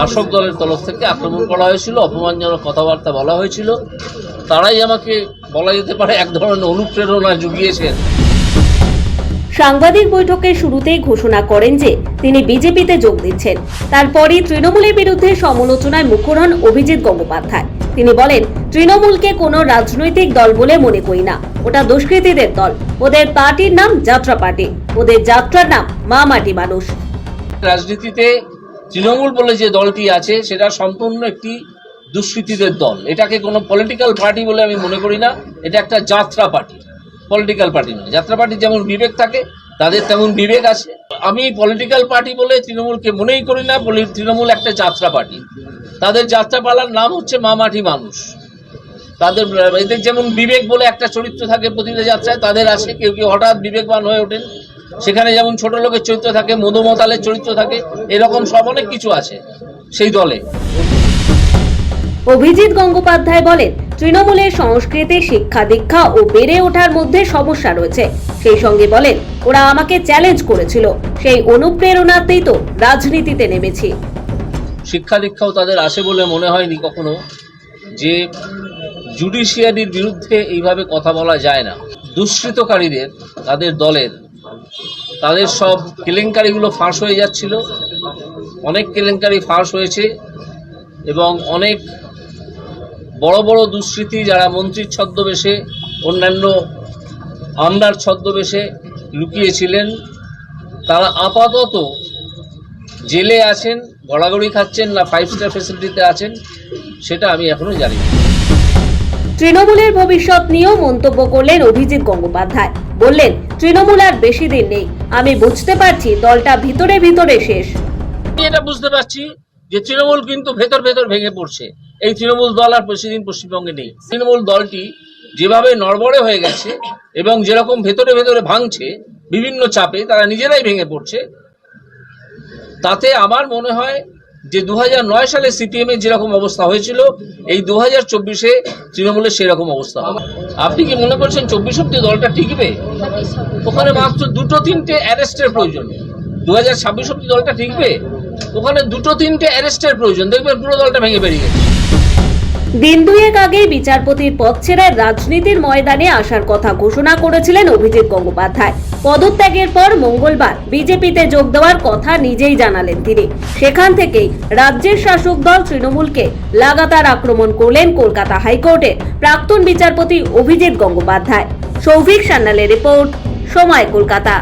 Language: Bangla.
শাসক দলের তরফ থেকে আক্রমণ করা হয়েছিল অপমানজনক কথাবার্তা বলা হয়েছিল। তারাই আমাকে বলা যেতে পারে এক ধরনের অনুপ্রেরণা জুগিয়েছেন। সাংবাদিক বৈঠকের শুরুতেই ঘোষণা করেন যে তিনি বিজেপিতে যোগ দিচ্ছেন। তারপরই তৃণমূলের বিরুদ্ধে সমালোচনায় মুখর হন অভিজিৎ গঙ্গোপাধ্যায়। তিনি বলেন তৃণমূলকে কোনো রাজনৈতিক দল বলে মনে করি না। ওটা দুষ্কৃতীদের দল। ওদের পার্টির নাম যাত্রা পার্টি। ওদের যাত্রার নাম মা মাটি মানুষ। রাজনীতিতে তৃণমূল বলে যে দলটি আছে, সেটা সম্পূর্ণ একটি দুষ্কৃতীদের দল। এটাকে কোনো পলিটিক্যাল পার্টি বলে আমি মনে করি না। এটা একটা যাত্রা পার্টি পলিটিক্যাল পার্টি নয়। যাত্রা পার্টির যেমন বিবেক থাকে, তাদের তেমন বিবেক আছে। আমি পলিটিক্যাল পার্টি বলে তৃণমূলকে মনেই করি না। পলি- তৃণমূল একটা যাত্রা পার্টি তাদের যাত্রাপালার নাম হচ্ছে মা মাটি মানুষ। তাদের, এদের যেমন বিবেক বলে একটা চরিত্র থাকে প্রতিটা যাত্রায়, তাদের আছে। কেউ কেউ হঠাৎ বিবেকবান হয়ে ওঠেন। সেখানে যেমন ছোট লোকের চরিত্র থাকে মধুমতালের চরিত্র থাকে এরকম সব অনেক কিছু আছে সেই দলে। অভিজিৎ গঙ্গোপাধ্যায় বলেন তৃণমূলের সংস্কৃতি শিক্ষা দীক্ষা ও বেড়ে ওঠার মধ্যে সমস্যা রয়েছে। সেই সঙ্গে বলেন ওরা আমাকে চ্যালেঞ্জ করেছিল। সেই অনুপ্রেরণাতেই তো রাজনীতিতে নেমেছি। শিক্ষা দীক্ষাও তাদের আসে বলে মনে হয়নি কখনো যে জুডিশিয়ারির বিরুদ্ধে এইভাবে কথা বলা যায় না। দুষ্কৃতকারীদের তাদের দলের তাদের সব কেলেঙ্কারিগুলো ফাঁস হয়ে যাচ্ছিল। অনেক কেলেঙ্কারি ফাঁস হয়েছে এবং অনেক বড় বড় দুষ্কৃতী যারা মন্ত্রীর ছদ্মবেশে, অন্যান্য আমলার ছদ্মবেশে লুকিয়েছিলেন, তারা আপাতত জেলে আছেন, গড়াগড়ি খাচ্ছেন না ফাইভ স্টার ফেসিলিটিতে আছেন, সেটা আমি এখনও জানি না। তৃণমূলের ভবিষ্যৎ নিয়েও মন্তব্য করলেন অভিজিৎ গঙ্গোপাধ্যায়। বললেন, তৃণমূল আর বেশি দিন নেই। আমি বুঝতে পারছি দলটা ভিতরে ভিতরে শেষ। আমি এটা বুঝতে পারছি যে তৃণমূল কিন্তু ভেতর ভেতর ভেঙে পড়ছে। এই তৃণমূল দল আর বেশিদিন পশ্চিমবঙ্গে নেই। তৃণমূল দলটি যেভাবে নড়বড়ে হয়ে গেছে এবং যেরকম ভেতরে ভেতরে ভাঙছে, বিভিন্ন চাপে তারা নিজেরাই ভেঙে পড়ছে, তাতে আমার মনে হয় যে দু সালে সিপিএম এর যেরকম অবস্থা হয়েছিল, এই দু হাজার চব্বিশে তৃণমূলের সেরকম অবস্থা। আপনি কি মনে করছেন চব্বিশ অব্দি দলটা টিকবে? ওখানে মাত্র দুটো তিনটে অ্যারেস্টের প্রয়োজন। দু হাজার ছাব্বিশ অব্দি দলটা টিকবে? ওখানে দুটো তিনটে অ্যারেস্টের প্রয়োজন। দেখবেন পুরো দলটা ভেঙে বেরিয়ে গেছে। দিন দুয়েক আগেই বিচারপতির পদ ছেড়ে রাজনীতির ময়দানে আসার কথা ঘোষণা করেছিলেন অভিজিৎ গঙ্গোপাধ্যায়। পদত্যাগের পর মঙ্গলবার বিজেপিতে যোগ দেওয়ার কথা নিজেই জানালেন তিনি। সেখান থেকেই রাজ্যের শাসক দল তৃণমূলকে লাগাতার আক্রমণ করলেন কলকাতা হাইকোর্টে প্রাক্তন বিচারপতি অভিজিৎ গঙ্গোপাধ্যায়। সৌভিক সান্যালের রিপোর্ট, সময় কলকাতা।